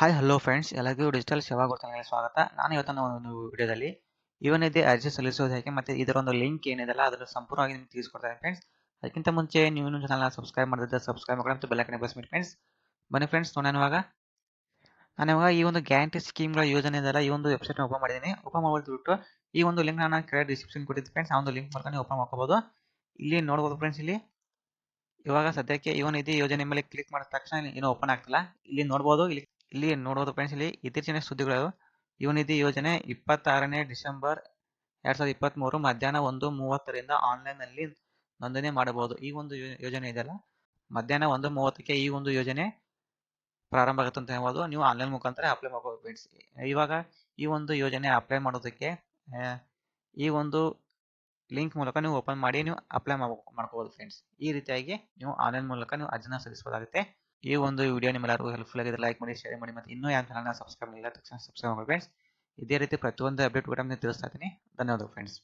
Hi hello friends ಎಲ್ಲರಿಗೂ digital ಸೇವಾ ಗುರುತಿಗೆ ಸ್ವಾಗತ. ನಾನು ಇವತ್ತಿನ ಒಂದು ವಿಡಿಯೋದಲ್ಲಿ ಇವನಿದೆ ಅರ್ಜಿ ಸಲ್ಲಿಸೋದು ಹೇಗೆ ಮತ್ತು ಇದರ ಒಂದು ಲಿಂಕ್ ಏನಿದೆಲ್ಲ ಅದರ ಸಂಪೂರ್ಣವಾಗಿ ನಿಮ್ಗೆ ತಿಳಿಸ್ಕೊಡ್ತಾರೆ ಫ್ರೆಂಡ್ಸ್ ಅದಕ್ಕಿಂತ ಮುಂಚೆ ನೀವು ಚಾನಲ್ನ ಸಬ್ಸ್ಕ್ರೈಬ್ ಮಾಡಿದ್ರೆ ಸಬ್ಸ್ಕ್ರೈಬ್ ಮಾಡಿ ಮತ್ತು ಬೆಲ್ಲಕ್ಕೆ ಬಸ್ ಮಾಡಿ ಫ್ರೆಂಡ್ಸ್ ಬನ್ನಿ ಫ್ರೆಂಡ್ಸ್ ನೋಡೋಣ ಇವಾಗ. ನಾನು ಇವಾಗ ಈ ಒಂದು ಗ್ಯಾರಂಟಿ ಸ್ಕೀಮ್ಗಳ ಯೋಜನೆ ಇದೆಲ್ಲ ಈ ಒಂದು ವೆಬ್ಸೈಟ್ ಓಪನ್ ಮಾಡಿದ್ದೀನಿ. ಓಪನ್ ಮಾಡ್ಬಿಟ್ಟು ಈ ಒಂದು ಲಿಂಕ್ ನಾನು ಕೆಳಗೆ ಡಿಸ್ಕ್ರಿಪ್ಷನ್ ಕೊಟ್ಟಿದ್ದೆ ಫ್ರೆಂಡ್ಸ್ ಆ ಒಂದು ಲಿಂಕ್ ಮಾಡ್ಕೊಂಡು ಓಪನ್ ಮಾಡ್ಕೋಬೋದು. ಇಲ್ಲಿ ನೋಡ್ಬೋದು ಫ್ರೆಂಡ್ಸ್ ಇಲ್ಲಿ. ಇವಾಗ ಸದ್ಯಕ್ಕೆ ಇವನ್ ಇದೆ ಯೋಜನೆ ಮೇಲೆ ಕ್ಲಿಕ್ ಮಾಡಿದ ತಕ್ಷಣ ಏನು ಓಪನ್ ಆಗ್ತಿಲ್ಲ. ಇಲ್ಲಿ ನೋಡ್ಬೋದು, ಇಲ್ಲಿ ಇಲ್ಲಿ ನೋಡೋದು ಫ್ರೆಂಡ್ಸ್ ಇಲ್ಲಿ ಇತ್ತೀಚಿನ ಸುದ್ದಿಗಳು ಯುವನಿಧಿ ಯೋಜನೆ ಇಪ್ಪತ್ತಾರನೇ ಡಿಸೆಂಬರ್ ಎರಡ್ ಸಾವಿರದ ಇಪ್ಪತ್ತ್ ಮೂರು ಮಧ್ಯಾಹ್ನ ಒಂದು ಮೂವತ್ತರಿಂದ ಆನ್ಲೈನ್ನಲ್ಲಿ ನೋಂದಣಿ ಮಾಡಬಹುದು. ಈ ಒಂದು ಯೋಜನೆ ಇದೆಯಲ್ಲ? ಮಧ್ಯಾಹ್ನ ಒಂದು ಮೂವತ್ತಕ್ಕೆ ಈ ಒಂದು ಯೋಜನೆ ಪ್ರಾರಂಭ ಆಗುತ್ತೆ ಅಂತ ಹೇಳ್ಬೋದು. ನೀವು ಆನ್ಲೈನ್ ಮುಖಾಂತರ ಅಪ್ಲೈ ಮಾಡ್ಬೋದು ಫ್ರೆಂಡ್ಸ್ ಇವಾಗ ಈ ಒಂದು ಯೋಜನೆ ಅಪ್ಲೈ ಮಾಡೋದಕ್ಕೆ ಈ ಒಂದು ಲಿಂಕ್ ಮೂಲಕ ನೀವು ಓಪನ್ ಮಾಡಿ ನೀವು ಅಪ್ಲೈ ಮಾಡ್ಕೋಬಹುದು ಫ್ರೆಂಡ್ಸ್ ಈ ರೀತಿಯಾಗಿ ನೀವು ಆನ್ಲೈನ್ ಮೂಲಕ ನೀವು ಅರ್ಜಿನ ಸಲ್ಲಿಸಬಹುದಾಗುತ್ತೆ ಈ ಒಂದು ವಿಡಿಯೋ ನಿಮ್ಮೆಲ್ಲರಿಗೂ ಹೆಲ್ಪ್ಫುಲ್ ಆಗಿದೆ ಲೈಕ್ ಮಾಡಿ ಶೇರ್ ಮಾಡಿ ಮತ್ತು ಇನ್ನೂ ಯಾವ ಚಾನಲ್ನ ಸಬ್ಸ್ಕ್ರೈಬ್ ಮಾಡಿಲ್ಲ, ತಕ್ಷಣ ಸಬ್ಸ್ಕ್ರೈಬ್ ಮಾಡಿ ಫ್ರೆಂಡ್ಸ್ ಇದೇ ರೀತಿ ಪ್ರತಿಯೊಂದು ಅಪ್ಡೇಟ್ ಕೂಡ ತಿಳಿಸ್ತಾ ಇದ್ದೀನಿ. ಧನ್ಯವಾದಗಳು ಫ್ರೆಂಡ್ಸ್